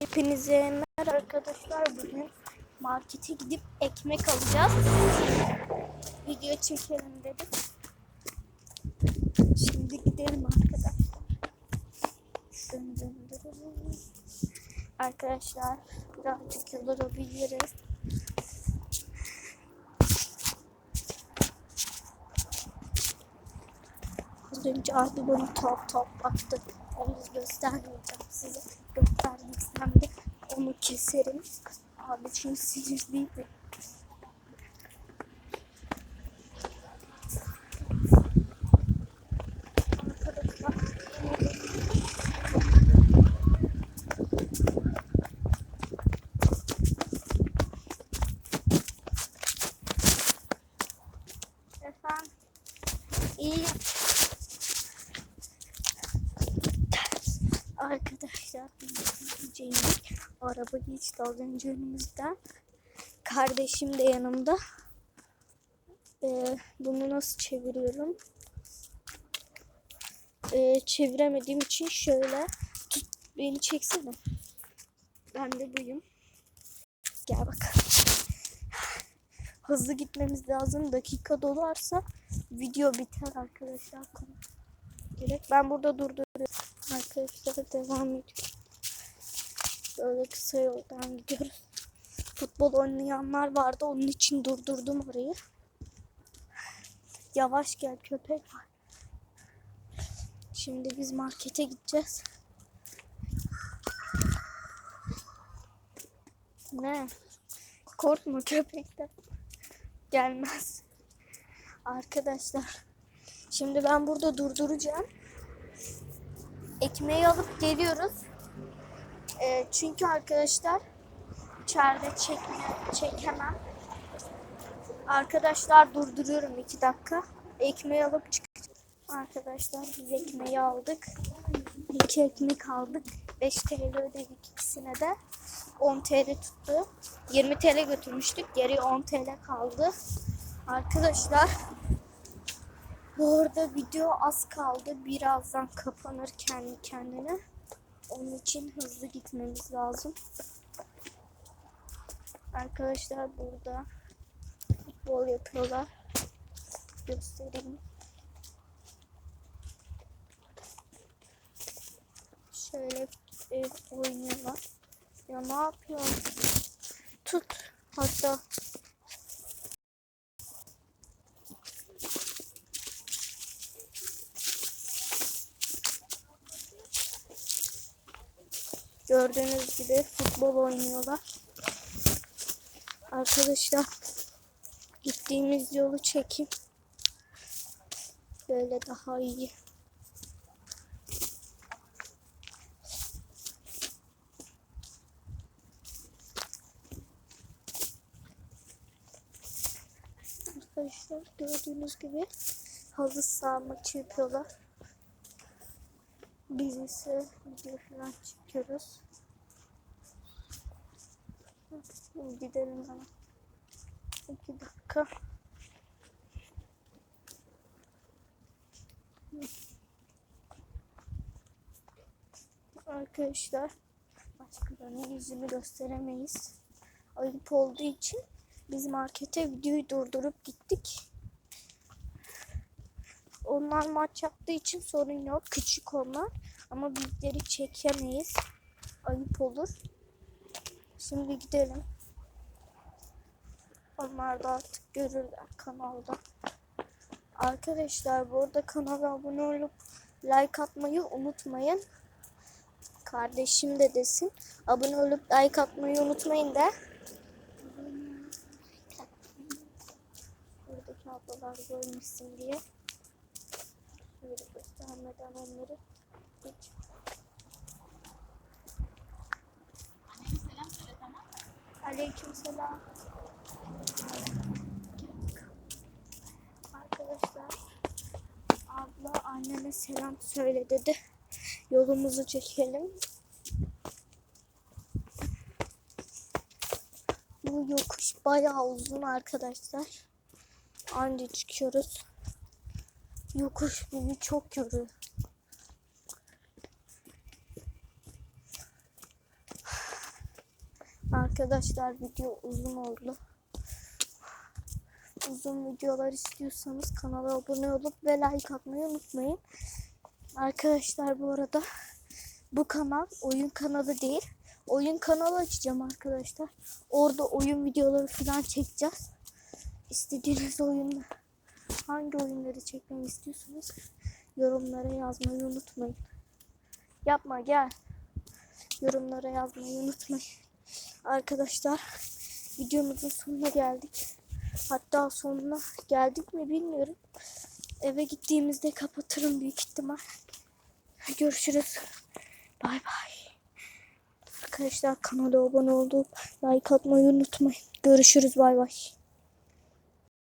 Hepinize merhaba arkadaşlar. Bugün markete gidip ekmek alacağız. Video çekelim dedim. Şimdi gidelim arkadaşlar. Dın dın dın. Arkadaşlar birazcık yol alabiliriz. Az önce abi bana top top baktı. Onu göstermeyeceğim size. Gösterdiysem de onu keserim. Abi çünkü sinirliydi. Arkadaşlar, Efendim, iyi. Arkadaşlar diyeceğim araba geçti az. Kardeşim de yanımda. Ee, bunu nasıl çeviriyorum? Ee, çeviremediğim için şöyle tut beni çeksene. Ben de buyum. Gel bak. Hızlı gitmemiz lazım. Dakika dolarsa video biter arkadaşlar. Gerek. Ben burada durduruyorum. Arkadaşlar devam ediyor. Böyle kısa yoldan gidiyoruz. Futbol oynayanlar vardı. Onun için durdurdum orayı. Yavaş gel köpek var. Şimdi biz markete gideceğiz. Ne? Korkma köpekten. Gelmez. Arkadaşlar. Şimdi ben burada durduracağım. Ekmeği alıp geliyoruz. Ee, çünkü arkadaşlar içeride çekme, çekemem. Arkadaşlar durduruyorum iki dakika. Ekmeği alıp çıkacağım. Arkadaşlar biz ekmeği aldık. İki ekmek aldık. 5 TL ödedik ikisine de. 10 TL tuttu. 20 TL götürmüştük. Geri 10 TL kaldı. Arkadaşlar bu arada video az kaldı. Birazdan kapanır kendi kendine. Onun için hızlı gitmemiz lazım. Arkadaşlar burada futbol yapıyorlar. Göstereyim. Şöyle oynuyorlar. Ya ne yapıyor? Tut. Hatta Gördüğünüz gibi futbol oynuyorlar. Arkadaşlar gittiğimiz yolu çekeyim. Böyle daha iyi. Arkadaşlar gördüğünüz gibi halı saha maçı yapıyorlar. Biz ise video falan çekiyoruz. Gidelim hemen. İki dakika. Arkadaşlar başkalarının yüzünü gösteremeyiz. Ayıp olduğu için biz markete videoyu durdurup gittik. Onlar maç yaptığı için sorun yok. Küçük onlar. Ama bizleri çekemeyiz. Ayıp olur. Şimdi gidelim. Onlar da artık görürler kanalda. Arkadaşlar bu arada kanala abone olup like atmayı unutmayın. Kardeşim de desin. Abone olup like atmayı unutmayın da. Buradaki ablalar görmüşsün diye. Şöyle göstermeden onları geç. Aleyküm selam. Arkadaşlar abla anneme selam söyle dedi. Yolumuzu çekelim. Bu yokuş bayağı uzun arkadaşlar. Anca çıkıyoruz. Yokuş beni çok yoruyor. Arkadaşlar video uzun oldu. Uzun videolar istiyorsanız kanala abone olup ve like atmayı unutmayın. Arkadaşlar bu arada bu kanal oyun kanalı değil. Oyun kanalı açacağım arkadaşlar. Orada oyun videoları falan çekeceğiz. İstediğiniz oyunlar hangi oyunları çekmemi istiyorsanız yorumlara yazmayı unutmayın. Yapma gel. Yorumlara yazmayı unutmayın. Arkadaşlar videomuzun sonuna geldik. Hatta sonuna geldik mi bilmiyorum. Eve gittiğimizde kapatırım büyük ihtimal. Görüşürüz. Bay bay. Arkadaşlar kanala abone olup like atmayı unutmayın. Görüşürüz bay bay.